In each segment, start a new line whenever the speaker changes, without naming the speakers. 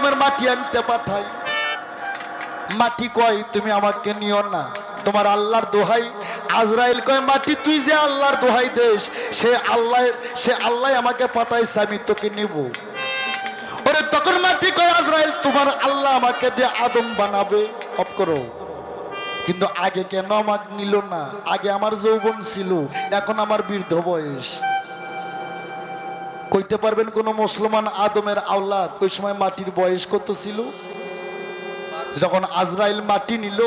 আদমের মাটি আনতে পাঠাই। মাটি কয়, তুমি আমাকে নিও না। তোমার আল্লাহর দোহাই। আজরাইল কয়, মাটি তুই যে আল্লাহর দোহাই দেশ সে আল্লাহ সে আল্লাহ আমাকে পাঠাইছে, আমি তোকে নিব। ওরে তখন মাটি কয়, আজরাইল, তোমার আল্লাহ আমাকে দিয়ে আদম বানাবে। অফ করো। কিন্তু আগে কেন আমাকে নিল না? আগে আমার যৌবন ছিল, এখন আমার বৃদ্ধ বয়স। কইতে পারবেন কোন মুসলমান আদমের আওলাদ ওই সময় মাটির বয়স কত ছিল? যখন আজরাইল মাটি নিল,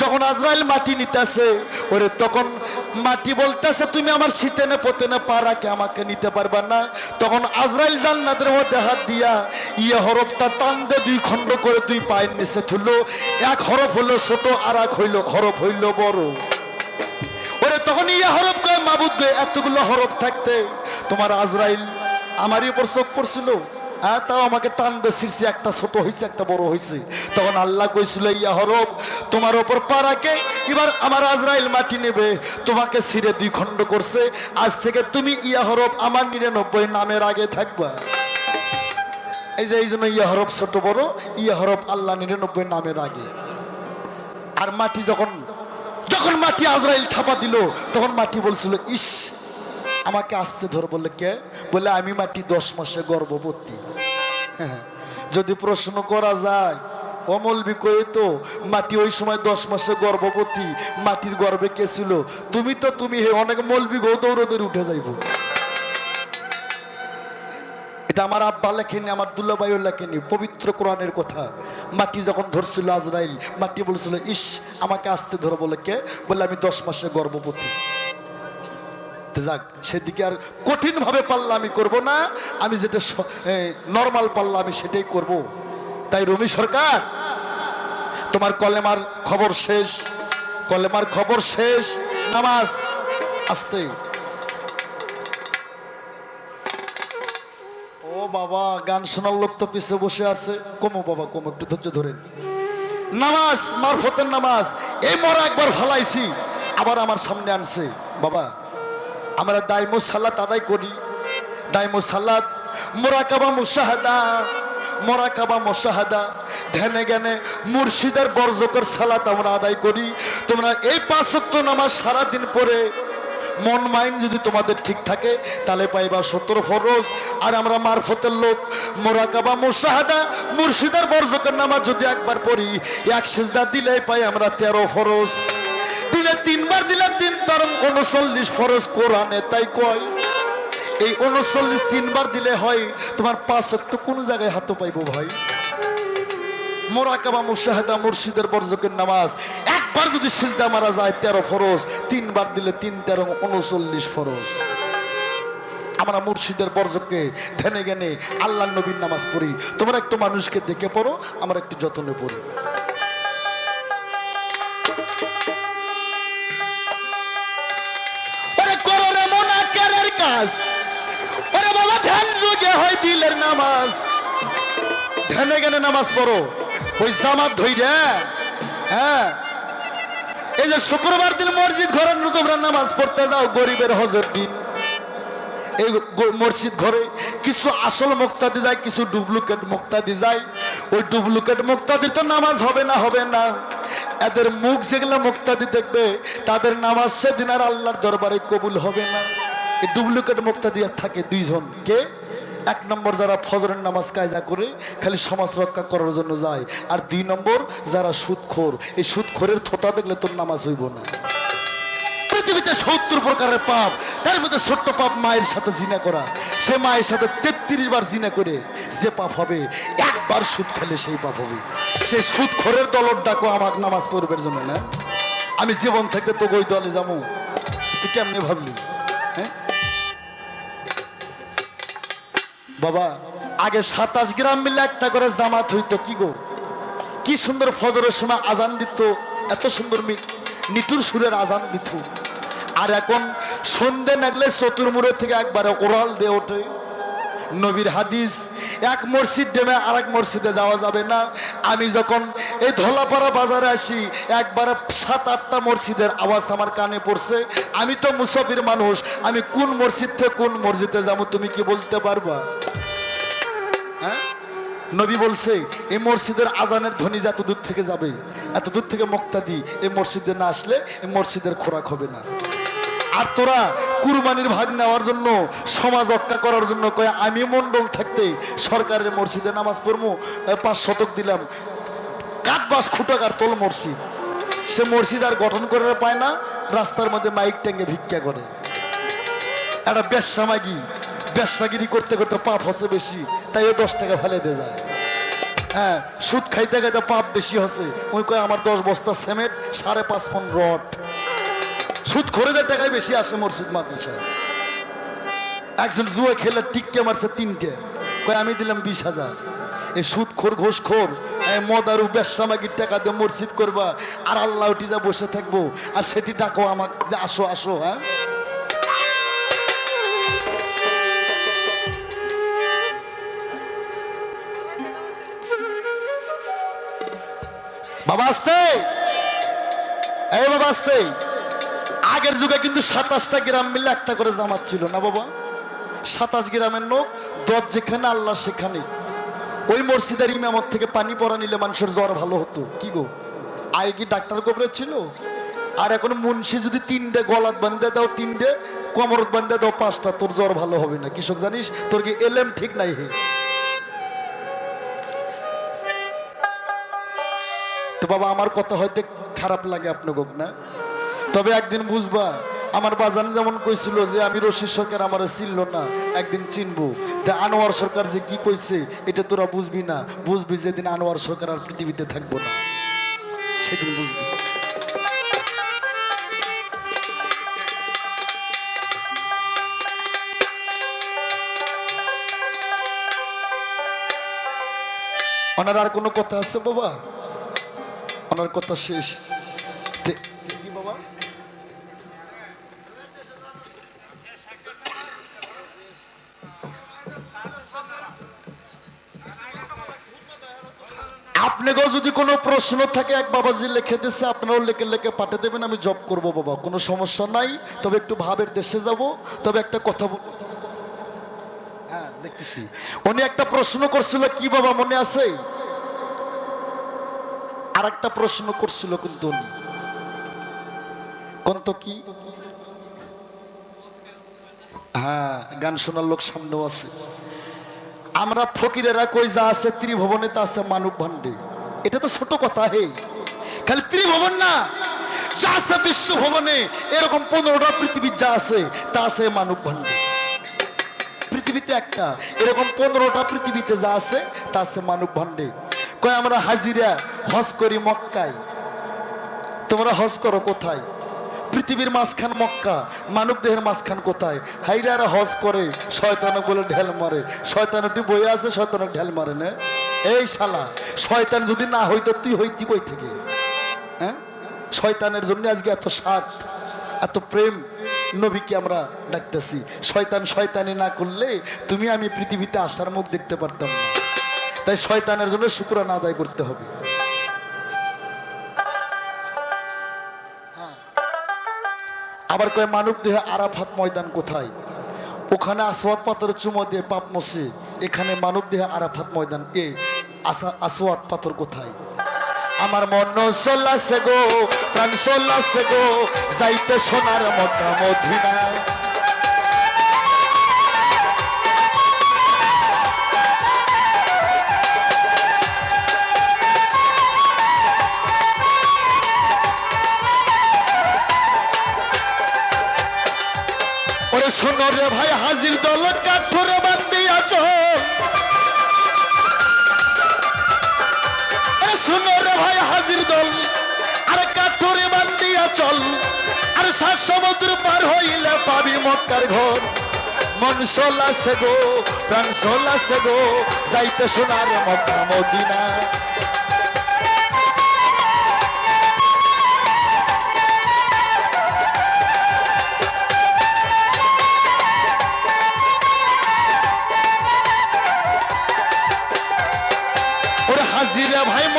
যখন আজরাইল মাটি নিতেছে, ওরে তখন মাটি বলতেছে, তুমি আমার শীতে না শীতেনে পতেনে পারাকে আমাকে নিতে পারবা না। তখন আজরাইল জান্নাতের মধ্যে হাত দিয়া ইয়ে হরফটা টান দুই খণ্ড করে দুই পায়ের নিচে থুলো এক হরফ হলো ছোট, আর এক হইল, হরফ হইল বড়। তখন ইয়ে হরফ কয়, মাবুদ গে এতগুলো হরফ থাকতে তোমার আজরাইল আমারই উপর চোখ পড়ছিল। হ্যাঁ তাও আমাকে টান দে ছিঁড়ছে একটা ছোট হয়েছে একটা বড় হয়েছে তখন আল্লাহ কইছিল, ইয়া হরফ, তোমার ওপর পারাকে এবার আমার আজরাইল মাটি নেবে। তোমাকে ছিঁড়ে দুই খণ্ড করছে। আজ থেকে তুমি ইয়া হরফ আমার নিরানব্বই নামের আগে থাকবা। এই যে, এই জন্য ইয়া হরফ ছোট বড়, ইয়া হরফ আল্লাহ নিরানব্বই নামের আগে। আর মাটি যখন যখন মাটি আজরাইল থাপা দিল, তখন মাটি বলছিল, ইস, আমাকে আসতে ধর। বললে কে? বলে আমি মাটি দশ মাসে গর্ভবতী। যদি প্রশ্ন করা যায় অমলবি কয়ে তো, মাটি ওই সময় দশ মাসে গর্ভবতী, মাটির গর্ভে কে ছিল? তুমি তো, তুমি হে অনেক মলবি গৌ, দৌড়ে দৌড়ে উঠে যাইব। এটা আমার আব্বা লেখেনি আমার দুল্লাবাইও লেখেনি পবিত্র কোরআনের কথা। মাটি যখন ধরছিল আজরাইল, মাটি বলছিল, ইস, আমাকে আসতে ধরো, বলে কে? বলে আমি দশ মাসে গর্ভবতী। যাক, সেদিকে আর কঠিন ভাবে পাল্লা আমি করব না, আমি যেটা নর্মাল পাল্লা আমি সেটাই করব। তাই রমি সরকার, তোমার কলেমার খবর শেষ, কলেমার খবর শেষ, নামাজ, আসতে। বাবা, গান শোনার লোক তো পিছে বসে আছে। কমো বাবা, কমো, একটু ধৈর্য ধরেন। নামাজ, মারফতের নামাজ, এই মরা একবার ফালাইছি, আবার আমার সামনে আনছে। বাবা, আমরা দাইমো সালাত আদায় করি। দাইমো সালাত মোরাকাবা মুশাহাদা মোরাকাবা মুশাহাদা। ধ্যানে জ্ঞানে মুর্শিদের বর্জকের সালাত আমরা আদায় করি। তোমরা এই পাঁচক্ত নামাজ সারাদিন পরে মন মাইন্ড যদি তোমাদের ঠিক থাকে, তাহলে পাইবা সত্তর ফরজ। আর আমরা মারফতের লোক, মোরাকাবা, মুশাহাদা, মুর্শিদার বর্জকের নামাজ যদি একবার পড়ি, এক সেজদা দিলেই পাই আমরা তেরো ফরজ। দিলে তিনবার দিলে তিন তার উনচল্লিশ ফরজ কোরআনে, তাই কয়। এই উনচল্লিশ তিনবার দিলে হয়, তোমার পাঁচ তো কোন জায়গায় হাতে পাইবো ভাই। মোরাকাবা, মুশাহাদা, মুর্শিদের বর্জকের নামাজ একবার যদি সিজদা মারা যায়, তেরো ফরজ, তিনবার দিলে তিন তেরো, উনচল্লিশ ফরজ। আমরা মুর্শিদের বর্জককে ধ্যানে জ্ঞানে আল্লাহ নবীর নামাজ পড়ি। তোমরা একটু মানুষকে দেখে পড়ো, আমরা একটু যত্নে পড়ি। কাজ। ওরে বাবা, ধ্যান যুগে হয় দিলের নামাজ। ধ্যানে জ্ঞানে নামাজ পড়ো। ওই জামাত ধইরে হ্যাঁ? এই যে শুক্রবার দিন মসজিদ ঘরে তোমরা নামাজ পড়তে যাও, গরিবের হজর দিন। এই মসজিদ ঘরে কিছু আসল মুক্তাদি যায়, কিছু ডুপ্লিকেট মুক্তাদি যায়। ওই ডুপ্লিকেট মুক্তাদি তো নামাজ হবে না হবে না। এদের মুখ যেগুলো মুক্তাদি দেখবে, তাদের নামাজ সেদিন আর আল্লাহর দরবারে কবুল হবে না। এই ডুপ্লিকেট মুক্তাদি থাকে দুইজন। কে? এক নম্বর যারা ফজরের নামাজ কায়দা করে, খালি সমাজ রক্ষা করার জন্য যায়। আর দুই নম্বর যারা সুদখোর, এই সুদখোরের থোতা দেখলে তোর নামাজ হইব না। পৃথিবীতে সত্তর প্রকারের পাপ, তার মধ্যে ছোট্ট পাপ মায়ের সাথে জিনা করা। সে মায়ের সাথে তেত্রিশ বার জিনা করে, যে পাপ হবে, একবার সুদ খেলে সেই পাপ হবে। সেই সুদ খোরের দলর ডাকো আমার নামাজ পড়বের জন্য না। আমি জীবন থেকে তো ওই দলে যাব। তুই কেমনে ভাবলি? হ্যাঁ? বাবা, আগে সাতাশ গ্রাম মিলে একটা করে জামাত হইতো, কি গো? কি সুন্দর ফজরের সময় আজান দিত, এত সুন্দর নিটুর সুরের আজান দিত। আর এখন সন্ধে নাগলে চতুর্মুড়ের থেকে একবারে ওরাল দিয়ে ওঠে। নবীর হাদিস, এক মসজিদ ডেমে আর এক মসজিদে যাওয়া যাবে না। আমি যখন এই ধলাপাড়া বাজারে আসি, একবারে সাত, আটটা মসজিদের আওয়াজ আমার কানে পড়ছে। আমি তো মুসাফির মানুষ, আমি কোন মসজিদ থেকে কোন মসজিদে যাব তুমি কি বলতে পারবা? নবী বলছে এই মসজিদের আজানের ধ্বনি যে এত দূর থেকে যাবে, এত দূর থেকে মুক্তাদি এই মসজিদে না আসলে এই মসজিদের খোরাক হবে না। আর তোরা কুরবানির ভাগ নেওয়ার জন্য, সমাজ রক্ষা করার জন্য কয়ে, আমি মন্ডল থাকতে সরকারের মসজিদে নামাজ পড়ব পাঁচ শতক দিলাম। কাঠবাস খুটাকার তোল মসজিদ সে মসজিদ আর গঠন করে পায় না, রাস্তার মধ্যে মাইক ট্যাঙ্গে ভিক্ষা করে। একটা ব্যবসামাগি ব্যবসাগিরি করতে করতে পাপ হচ্ছে বেশি তাই ও দশ টাকা ফেলে দিয়ে যায়। হ্যাঁ সুদ খাইতে খাইতে পাপ বেশি হচ্ছে ওই কয়, আমার দশ বস্তা সিমেন্ট, সাড়ে পাঁচ ফোন রড। সুদ খরিদের টাকায় বেশি আসে মসজিদ, মাদ্রাসায়। একজন জুয়া খেলে টিককে মারছে তিনটে। কয়, আমি দিলাম বিশ হাজার। এই সুদ খোর, ঘোষ খোর। মদারু ব্যবসামাগির টাকা দিয়ে মসজিদ করবা। আর আল্লাহ যা বসে থাকব। আর সেটি ডাকো আমাকে, যে আসো আসো হ্যাঁ? বাবা আসতে? এই বাবা আসতে। আগের যুগে কিন্তু সাতাশটা গ্রাম মিলে একটা করে জামাত ছিল, না বাবা? সাতাশ গ্রামের লোক দশ যেখানে, আল্লাহ সেখানে। ওই মসজিদের ইমামত থেকে পানি পরা নিলে মানুষের জ্বর ভালো হতো। কি গো? আগে কি ডাক্তার গোবরে ছিল? আর এখন মুন্সি যদি তিনটে গলাত বান্ধে দাও, তিনটে, কমরত বান্ধে দাও, পাঁচটা, তোর জ্বর ভালো হবে না। কৃষক জানিস, তোর কি এলেম ঠিক নাই হে? বাবা, আমার কথা হয়তো খারাপ লাগে আপনাকে না? তবে একদিন বুঝবা, আমার বাজান যেমন কইছিল যে আমি রশিদ সরকার আমার চিনল না, একদিন চিনবো। তা আনোয়ার সরকার যে কি কইছে, এটা তোরা বুঝবি না। বুঝবি যেদিন আনোয়ার সরকার আর পৃথিবীতে থাকব না, সেদিন বুঝবি। ওনার আর কোনো কথা আছে বাবা? ওনার কথা শেষ। আপনাকেও যদি কোনো প্রশ্ন থাকে, এক বাবাজি লিখে দিচ্ছে আপনারাও লেখে লেখে পাঠিয়ে দেবেন, আমি জব করব বাবা, কোনো সমস্যা নাই। তবে একটু ভাবের দেশে যাব, তবে একটা কথা হ্যাঁ দেখতেছি। উনি একটা প্রশ্ন করছিল, কি বাবা, মনে আছে? আর একটা প্রশ্ন করছিল কিন্তু উনি। কোন কি? হ্যাঁ গান শোনার লোক সামনেও আছে। আমরা ফকিরেরা কই যা আছে, ত্রিভুবনে তা আছে মানব ভান্ডে এটা তো ছোট কথা হে। খালি ত্রিভুবন না, যা আছে বিশ্ব ভবনে এরকম পনেরোটা পৃথিবীর যা আছে, তা আছে মানব ভান্ডে পৃথিবীতে একটা, এরকম পনেরোটা পৃথিবীতে যা আছে, তা আছে মানব ভান্ডে কয় আমরা হাজিরা হজ করি মক্কায়। তোমরা হজ করো কোথায়? পৃথিবীর মাঝখান মক্কা মানব দেহের মাঝখান কোথায়? হাইরারা হজ করে, শয়তানে বলে ঢেল মারে। শয়তানটি বই আছে, শয়তানে ঢেল মারে না? এই শালা, শয়তান যদি না হইতো, তুই হইতি কই থেকে? হ্যাঁ? শয়তানের জন্য আজকে এত স্বাদ, এত প্রেম নবীকে আমরা ডাকতেছি। শয়তান শয়তানি না করলে তুমি আমি পৃথিবীতে আসার মুখ দেখতে পারতাম না। তাই শয়তানের জন্য শুক্রানা আদায় করতে হবে। আবার কয়, মানব দেহে আরাফাত ময়দান কোথায়? ওখানে আসওয়াত পাথরের চুমো দিয়ে পাপ মসে এখানে মানব দেহে আরাফাত ময়দান। এ, আসা আসওয়াত পাথর কোথায়? আমার মন চল্লাছে গো, প্রাণ চল্লাছে গো, যাইতে সোনার মতা মদিনা ওরে ভাই, হাজির দল কাঠরে আছো। আরে শোনো রে ভাই, হাজির দল, আরে কাঠরে বান্দিয়া চল আর সাত সমুদ্র পার হইলে পাবি মক্কার ঘর। মন সোলাছে গো, প্রাণ সোলাছে গো, যাইতে সোনার মক্কা মদিনা।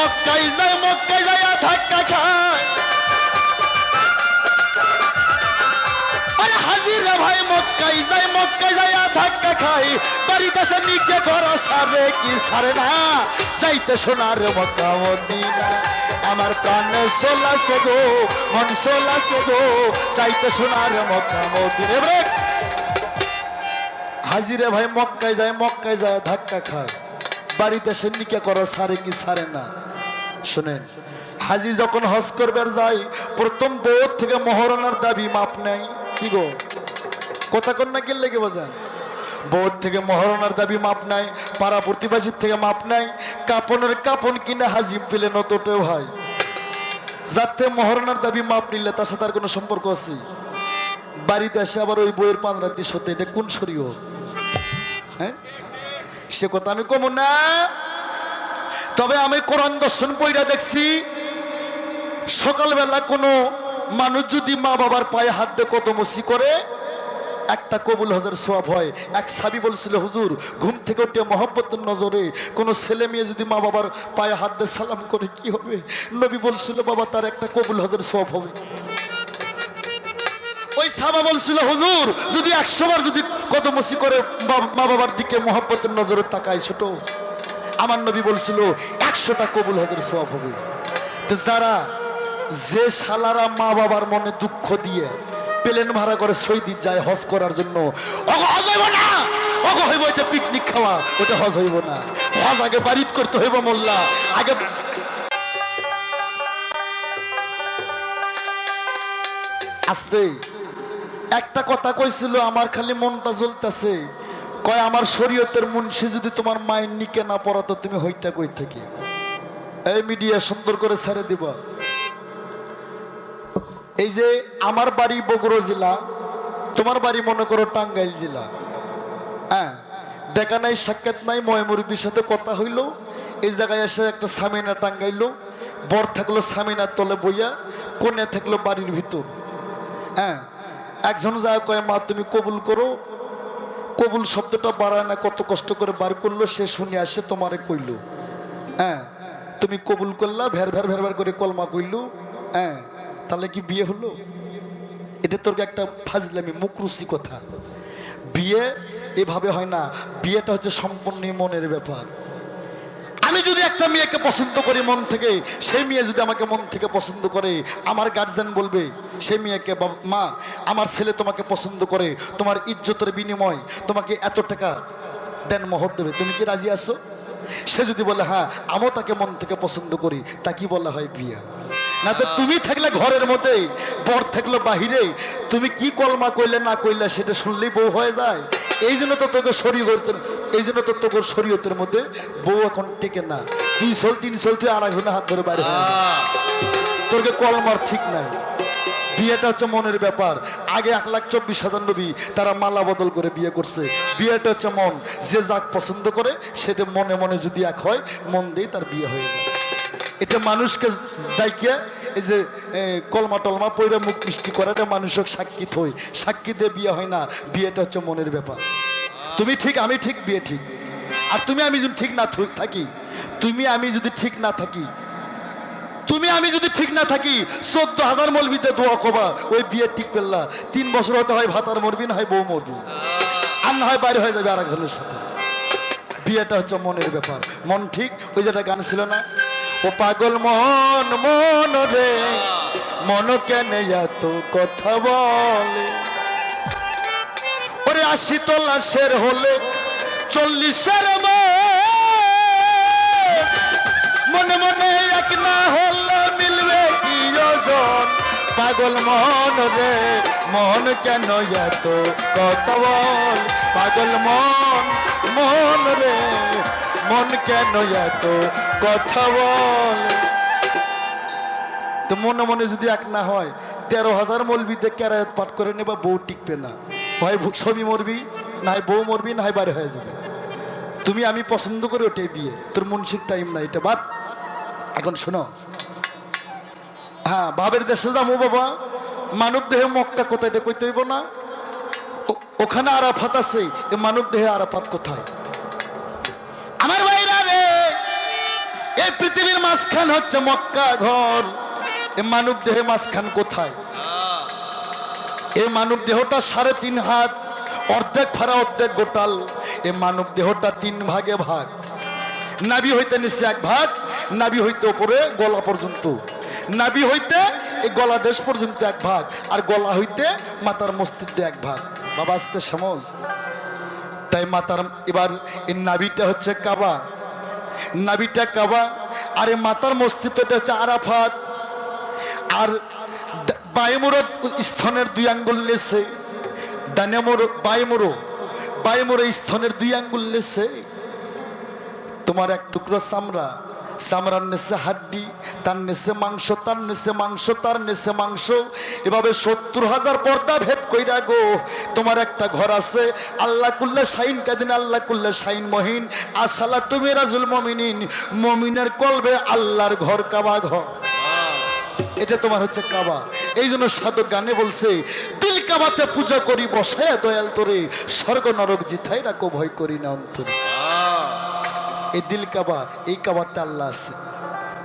মক্কাই যায় মক্কাই যায় ধাক্কা খায়। হাজিরা ভাই মক্কাই যাই মক্কাই যাই ধাক্কা খাই বাড়ি দেশে নিকে করো সারে কি সারে না? যাইতে সোনার মক্কা, মদিনা। আমার প্রাণ সোলাসে গো, মন সোলাসে গো। যাইতে সোনার মক্কা, মদিনা। হাজিরে ভাই, মক্কায় যায় মক্কায় যায় ধাক্কা খায়। বাড়িতে সে নিকে করো সারে কি সারে না? শুনেন, হাজি যখন হজ করবার যায়, প্রথম বউ থেকে মহরণার দাবি মাপ নেয়। কি গো? কথা কন্যা কি লেগে বাজান? বউর থেকে মহরণার দাবি মাপ নাই পাড়া প্রতিবাসীর থেকে মাপ নাই কাপনের কাপন কিনে হাজি পেলে নতটেও হয়। যাতে মহরণার দাবি মাপ নিলে তার সাথে আর কোনো সম্পর্ক আছে? বাড়িতে এসে আবার ওই বইয়ের পাঁচ রাতি সত্যি এটা কোন শরীয় হ্যাঁ? সে কথা আমি কমু না। তবে আমি কোরআন দর্শন বইটা দেখছি, সকালবেলা কোনো মানুষ যদি মা বাবার পায়ে হাত দিয়ে কত মসি করে, একটা কবুল হজের সোয়াব হয়। এক সাবি বলছিল, হুজুর, ঘুম থেকে উঠে মহব্বতের নজরে কোনো ছেলে মেয়ে যদি মা বাবার পায়ে হাত দিয়ে সালাম করে, কি হবে? নবী বলছিল, বাবা, তার একটা কবুল হজের সোয়াব হবে। ওই সাবা বলছিল, হুজুর, যদি একশোবার যদি কত মসি করে মা বাবার দিকে মহব্বতের নজরে তাকায় ছোট আমার নবী বলছিল, একশোটা কবুল হজের সোয়াব হবে। যারা যে শালারা মা বাবার মনে দুঃখ দিয়ে প্লেন ভাড়া করে সৈদিক যায় হজ করার জন্য হজ হইব না হইব এটা পিকনিক খাওয়া, ওটা হজ হইব না। হজ আগে বাড়িত করতে হইব মোল্লা, আগে আসতে। একটা কথা কইছিল, আমার খালি মনটা জ্বলতেছে। কয়, আমার শরীয়তের মুন্সি যদি তোমার মায়ের নিকে না পড়াতো তুমি হইতা কই থেকে? এই মিডিয়া সুন্দর করে ছেড়ে দিব। এই যে আমার বাড়ি বগুড়া জেলা, তোমার বাড়ি মনে করো টাঙ্গাইল জেলা। হ্যাঁ দেখা নাই, সাক্ষাৎ নাই ময়মুরবির সাথে কথা হইল। এই জায়গায় এসে একটা সামিনা টাঙ্গাইলো। বর থাকল সামিনার তলে বইয়া, কন্যা থাকল বাড়ির ভিতর। হ্যাঁ একজন যায় কয়, মা, তুমি কবুল করো। কবুল শব্দটা বাড়ায় না, কত কষ্ট করে বার করল, সে শুনে আসে তোমারে কইল। হ্যাঁ তুমি কবুল করলা ভ্যার ভ্যার ভ্যার ভ্যার করে কলমা কইলো। হ্যাঁ তাহলে কি বিয়ে হলো? এটা তোর একটা ফাজলামি, মুখরুচি কথা। বিয়ে এভাবে হয় না, বিয়েটা হচ্ছে সম্পূর্ণ মনের ব্যাপার। আমি যদি একটা মেয়েকে পছন্দ করি মন থেকে সেই মেয়ে যদি আমাকে মন থেকে পছন্দ করে, আমার গার্জেন বলবে সেই মেয়েকে মা, আমার ছেলে তোমাকে পছন্দ করে, তোমার ইজ্জতের বিনিময় তোমাকে এত টাকা দেন মহর দেবে। তুমি কি রাজি আছো? সে যদি বলে হ্যাঁ আমিও তাকে মন থেকে পছন্দ করি, তা কি বলা হয় বিয়া? না তো তুমি থাকলে ঘরের মধ্যে, বর থাকল বাহিরে, তুমি কি কলমা কইলে না কইলে সেটা শুনলেই বউ হয়ে যায়। এই জন্য তো তোকে শরীয়তের এই জন্য তো তোকে শরীয়তের মধ্যে বউ এখন টেকে না। দুই সোল তিন সোল তুই আর একজনের হাত ধরে বাইরে তোকে কলমার ঠিক নাই। বিয়েটা হচ্ছে মনের ব্যাপার। আগে এক লাখ চব্বিশ হাজার নবী তারা মালা বদল করে বিয়ে করছে। বিয়েটা হচ্ছে মন। যে যাক পছন্দ করে সেটা মনে মনে যদি এক হয় মন দিয়ে তার বিয়ে হয়ে যায়। এটা মানুষকে দায়িকা এই যে কলমা টলমা পইরে মুখ মিষ্টি করাটা মানুষক সাক্ষী থই। সাক্ষী দিয়ে বিয়ে হয় না, বিয়েটা হচ্ছে মনের ব্যাপার। তুমি ঠিক, আমি ঠিক, বিয়ে ঠিক। আর তুমি, আমি যদি ঠিক না থাকি, তুমি, আমি যদি ঠিক না থাকি, তুমি, আমি যদি ঠিক না থাকি চোদ্দ হাজার মলবিতে দোয়া কবা ওই বিয়ে ঠিক পেল্লা তিন বছর হতে হয় ভাতার মরবি, না হয় বউ মরবি। আর না হয় বাইরে হয়ে যাবে আরেকজনের সাথে। বিয়েটা হচ্ছে মনের ব্যাপার। মন ঠিক? ওই যেটা গান ছিল না? ও পাগল মন মন রে। মন কেন এত কথা বলে? ওরে আশি তলাশের হলে চল্লিশের মনে মনে এক না হলে মিলবে কি ওজন? পাগল মন রে মন কেন এত কথা বল? পাগল মন মন রে। মন কেন এত কথা বল? তো মনে মনে যদি এক না হয়, তেরো হাজার মলবিতে কেরায়ত পাঠ করে নেবা, বউ টিকবে না। হয় ছবি মরবি না হয় বউ মরবি না হয় বাইরে হয়ে যাবে। তুমি আমি পছন্দ করে ওটাই বিয়ে। তোর মুন্সির টাইম না এটা বাদ। এখন শোনো। হ্যাঁ বাবের দেশে যাব বাবা। মানব দেহে মক্কা কোথায় এটা কইতে হইব না? ওখানে আরাফাত আছে মানব দেহে আরাফাত কোথায়? আমার ভাইরা রে, এই পৃথিবীর মাঝখান হচ্ছে মক্কা ঘর। এ মানব দেহে মাঝখান কোথায়? এ এই মানব দেহটা সাড়ে তিন হাত, অর্ধেক ফাড়া, অর্ধেক গোটাল। এই মানব দেহটা তিন ভাগে ভাগ। নাবি হইতে নিচে এক ভাগ নাবি হইতে উপরে গলা পর্যন্ত। নাবি হইতে এই গলা দেশ পর্যন্ত এক ভাগ, আর গলা হইতে মাতার মস্তিষ্কে এক ভাগ। বাবা, আসতে সমজ তাই মাতার এবার এই নাবিটা হচ্ছে কাবা। নাবিটা কাবা, আর এই মাতার মস্তিত্বটা হচ্ছে আরাফাত। আর বায়ুমুর স্থানের দুই আঙ্গুল লেছে ডানে মোড়ো বায়ুমুর স্থানের স্থনের দুই আঙ্গুল লেছে তোমার এক টুকরো চামড়া। চামড়ার নেছে হাড্ডি, তার নেছে মাংস, তার নেছে মাংস, তার নেছে মাংস। এভাবে সত্তর হাজার পর্দা ভেদ কইরা গো, তোমার একটা ঘর আছে। আল্লাহ কুল্লে শাইন কাদিন, আল্লাহ কুল্লে শাইন মহিন। আসালা তুমি রাজুল মমিনিন, মমিনের কলবে আল্লাহর ঘর কাবা ঘর। এটা তোমার হচ্ছে কাবা। এই জন্য সাধক গানে বলছে, দিল কাবাতে পূজা করি, বসায় দয়াল তোরে, স্বর্গ নরক জিথাই রাখো ভয় করি না অন্তরে। এই দিল কাবা এই কাবাতে আল্লাহ আছে।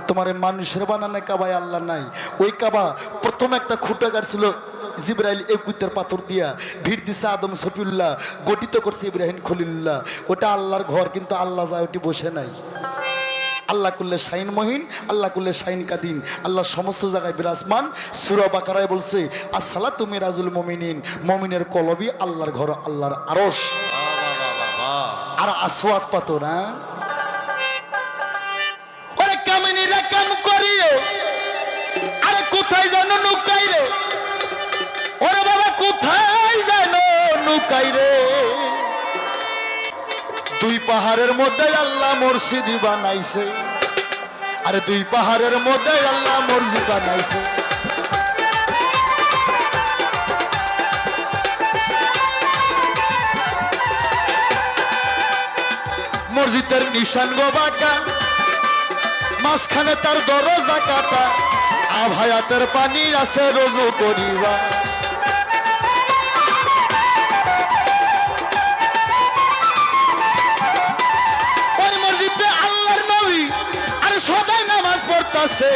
তোমার এই মানুষের বানানো কাবায় আল্লাহ নাই। ওই কাবা প্রথম একটা খুঁটা ছিল জিব্রাইল একুতের পাথর দিয়া। ভিড় দিছে আদম সফিউল্লাহ গঠিত করছে ইব্রাহিম খলিল্লাহ ওটা আল্লাহর ঘর কিন্তু আল্লাহ যায় ওটি বসে নাই। আল্লাহ করলে শাইন মহিন আল্লাহ করলে শাইন কাদিন। আল্লাহ সমস্ত জায়গায় বিরাজমান। সুরা বাকারায় বলছে আসসালা তুমি রাজুল মমিনিন। মমিনের কলবি আল্লাহর ঘর আল্লাহর আরস আর আসওয়াত পাতো না করিও। আরে কোথায় জানো নুকাই রে? ওরে বাবা, কোথায় জানো নুকাই রে? দুই পাহাড়ের মধ্যে আল্লাহ মসজিদ বানাইছে। আরে দুই পাহাড়ের মধ্যে আল্লাহ মসজিদ বানাইছে। মসজিদের নিশান গো মাঝখানে তার দরজা কাটা। আভায়াতের পানি আছে রজু করিবা। নামাজ পড়তাছে।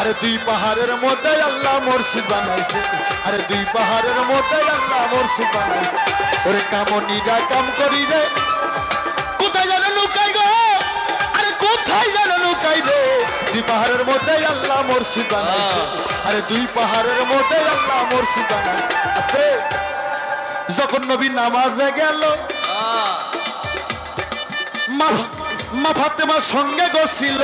আরে দুই পাহাড়ের মধ্যে আল্লাহ মসজিদ বানাইছে। আরে দুই পাহাড়ের মধ্যে আল্লাহ মসজিদ বানাইছে। ওরে কামনিরা কাম করি রে কোথায় যেন লুকাই গো কোথায় যেন লুকাই দুই পাহাড়ের মধ্যে আল্লাহ মসজিদ বানাইছে। আরে দুই পাহাড়ের মধ্যে আল্লাহ মসজিদ বানাইছে। আস্তে। যখন নবী নামাজে গেল মা ফাতেমার সঙ্গে গছিল।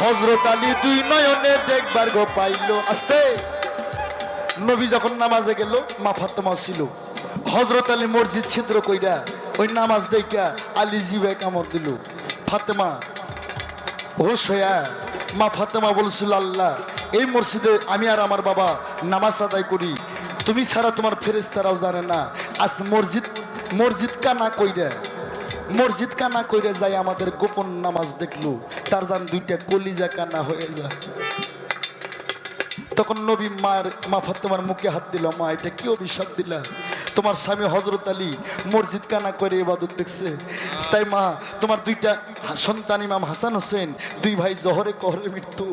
হজরত আলী দুই নয়নে দেখবার গো পাইল। আস্তে। নবী যখন নামাজে গেল মা ফাতেমা ছিল। হজরত আলী মসজিদ ছিদ্র কইরা ওই নামাজ দেখা আলী জিবে কামড় দিল। ফাতেমা হোশ হইয়া মা ফাতেমা বলছিল, আল্লাহ, এই মসজিদে আমি আর আমার বাবা নামাজ আদায় করি। তুমি ছাড়া তোমার ফেরেস্তারাও জানে না। আজ মসজিদ মসজিদ কানা কইরা, মসজিদ কানা কইরা যাই আমাদের গোপন নামাজ দেখল। তার যান দুইটা কলিজা কানা হয়ে যায়। তখন নবী মার, মা ফাতেমার মুখে হাত দিল, মা, এটা কি অভিশাপ দিলা? তোমার স্বামী হজরত আলী মসজিদ কানা করে ইবাদত দেখছে। তাই মা, তোমার দুইটা সন্তান ইমাম হাসান হোসেন, দুই ভাই জহরে কহরে মৃত্যু।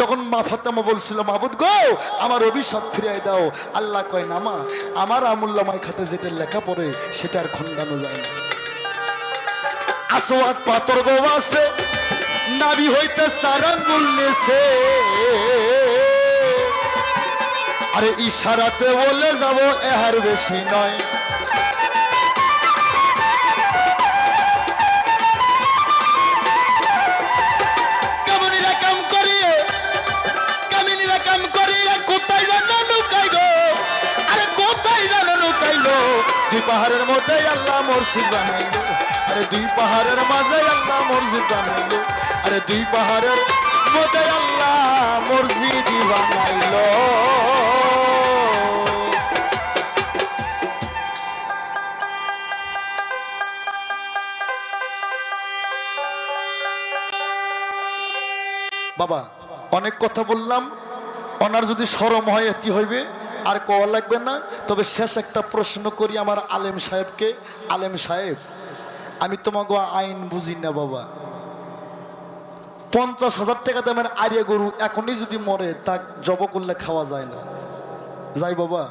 তখন মা ফাতেমা বলছিল, মাহবুদ গো, আমার অভিশাপ ফিরিয়ে দাও। আল্লাহ কয়, না মা, আমার আমুল্লামাই খাতে যেটা লেখা পড়ে, সেটা আর খণ্ডানো যায় না। আসোয়াত পাতর গো আছে নাবি হইতে সারাঙ্গুল নেছে আরে ইশারাতে বলে যাব, এহার বেশি নয়। দুই পাহাড়ের মধ্যে আল্লাহ মসজিদ বানাইলো। আরে দুই পাহাড়ের মাঝে আল্লাহ মসজিদ বানাইলো। আরে দুই পাহাড়ের মধ্যে আল্লাহ মসজিদ বানাইলো। বাবা, অনেক কথা বললাম, ওনার যদি সরম হয় কি হইবে? আর কওয়া লাগবে না, তবে শেষ একটা প্রশ্ন করি আমার আলেম সাহেবকে। আলেম সাহেব, আমি তোমাকে আইন বুঝি না বাবা। পঞ্চাশ হাজার টাকা দামের আরিয়া গরু এখনই যদি মরে তা জব করলে খাওয়া যায় না। যাই বাবা,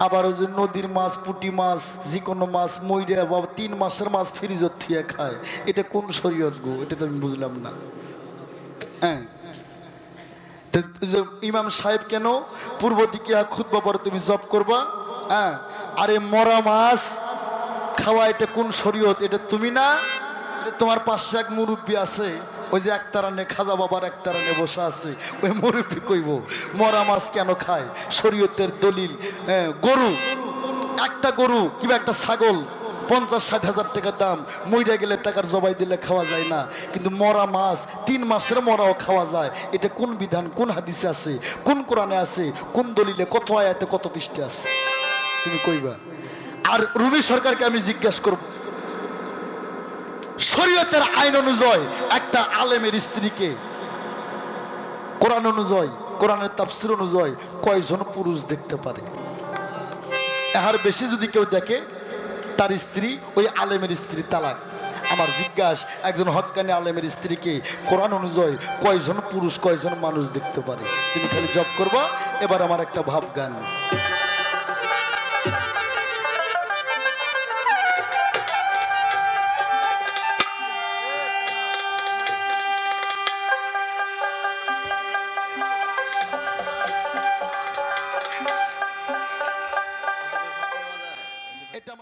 আবার ওই যে নদীর মাছ, পুঁটি মাছ, যে কোনো মাছ মইরা বাবা তিন মাসের মাছ ফ্রিজত থিয়ে খায়। এটা কোন শরীয়ত গো? এটা তো আমি বুঝলাম না। হ্যাঁ। ইমাম সাহেব কেন? পূর্ব দিকে খুদ্ পরে তুমি জব করবা? হ্যাঁ? আরে মরা মাছ খাওয়া এটা কোন শরীয়ত? এটা তুমি না? তোমার পাশে এক মুরব্বী আছে। ওই যে একতারানে খাজা বাবার একতারানে বসে আছে। ওই মুরব্বী কইব মরা মাছ কেন খায়? শরীয়তের দলিল হ্যাঁ, গরু। একটা গরু কিংবা একটা ছাগল। পঞ্চাশ ষাট হাজার টাকার দাম। মইরা গেলে টাকার জবাই দিলে খাওয়া যায় না। কিন্তু মরা মাছ, তিন মাসের মরাও খাওয়া যায়। এটা কোন বিধান, কোন হাদিসে আছে? কোন কোরআনে আছে? কোন দলিলে কত আয়াতে কত পৃষ্ঠে আছে? তুমি কইবা। আর রুমি সরকারকে আমি জিজ্ঞেস করব। শরীয়তের আইন অনুযায়ী একটা আলেমের স্ত্রীকে কোরআন অনুযায়ী, কোরআনের তাফসির অনুযায়ী কয়জন পুরুষ দেখতে পারে? এহার বেশি যদি কেউ দেখে তার স্ত্রী, ওই আলেমের স্ত্রী তালাক। আমার জিজ্ঞাস, একজন হকানি আলেমের স্ত্রীকে কোরআন অনুযায়ী কয়জন পুরুষ, কয়জন মানুষ দেখতে পারে? তুমি খালি জব করবা, এবার আমার একটা ভাব গান